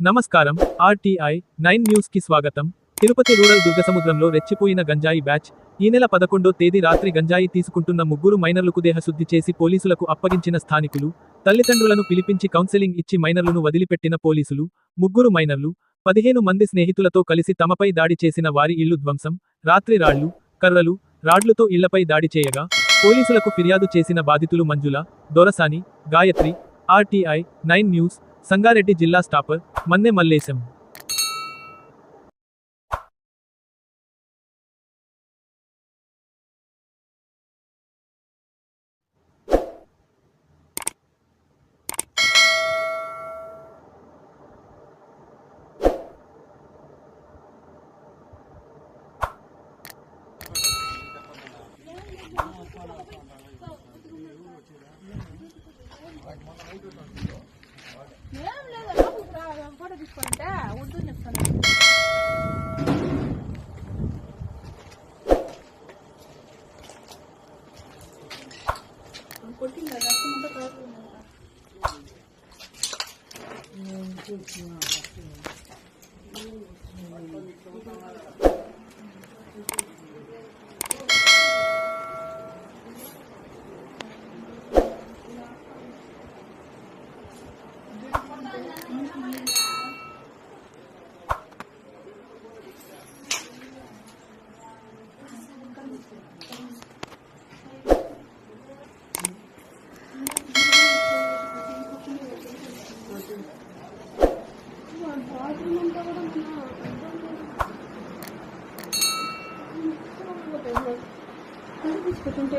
నమస్కారం RTI nine న్యూస్కి స్వాగతం. తిరుపతి రూరల్ దుర్గసముద్రంలో రెచ్చిపోయిన గంజాయి బ్యాచ్ ఈ నెల పదకొండో తేదీ రాత్రి గంజాయి తీసుకుంటున్న ముగ్గురు మైనర్లకు దేహశుద్ధి చేసి పోలీసులకు అప్పగించిన స్థానికులు తల్లిదండ్రులను పిలిపించి కౌన్సెలింగ్ ఇచ్చి మైనర్లను వదిలిపెట్టిన పోలీసులు ముగ్గురు మైనర్లు పదిహేను మంది స్నేహితులతో కలిసి తమపై దాడి చేసిన వారి ఇల్లు ధ్వంసం రాత్రి రాళ్ళు కర్రలు రాడ్లతో ఇళ్ళపై దాడి చేయగా పోలీసులకు ఫిర్యాదు చేసిన బాధితులు Manjula Dorasani Gayathri RTI nine news Sangareddy జిల్లా స్టాపర్ మన్నె మల్లేశం ఏం లేదు లోపలికి ఫోటో తీసుకుంటే ఉంటుంది చెప్తాను. కొట్టిందా? రక్తం అంతా అంతా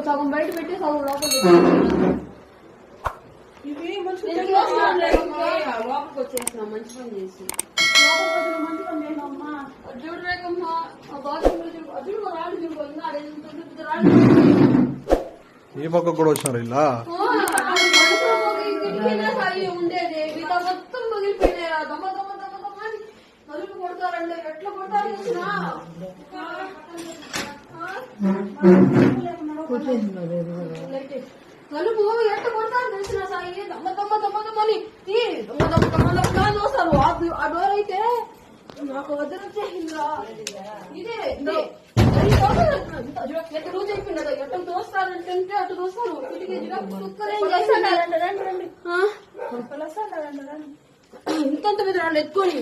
సగం బయట పెట్టి సగం లోపల లోపలికి వచ్చేసిన మంచి పని చేసి ఆ బాత్రూమ్లో చూడు ఇంకా ఈ పక్క కూడా వచ్చినారు ఇలా ఉండేది మిగతా మొత్తం పగిలిపోయినాయి దమ్మ దమ్మ దమ్మ దమ్మ అని నలుపు కొడతారండి ఎట్లా కొడతారు కలుపు ఎంత కొడతారు తెలిసిన సాయి దమ్మ దమ్మ దమ్మ దమ్మని ఈ దమ్మ దమ్మ దమ్మ దమ్మ అని ఆ డోర్ అయితే నాకు వద్ద వచ్చేసిందిరా ఇదే ఇదే అది తోస్తారు. ఇంత ఎట్లా అటు తోస్తారు ఇంతంత మీద వాళ్ళు ఎత్తుకొని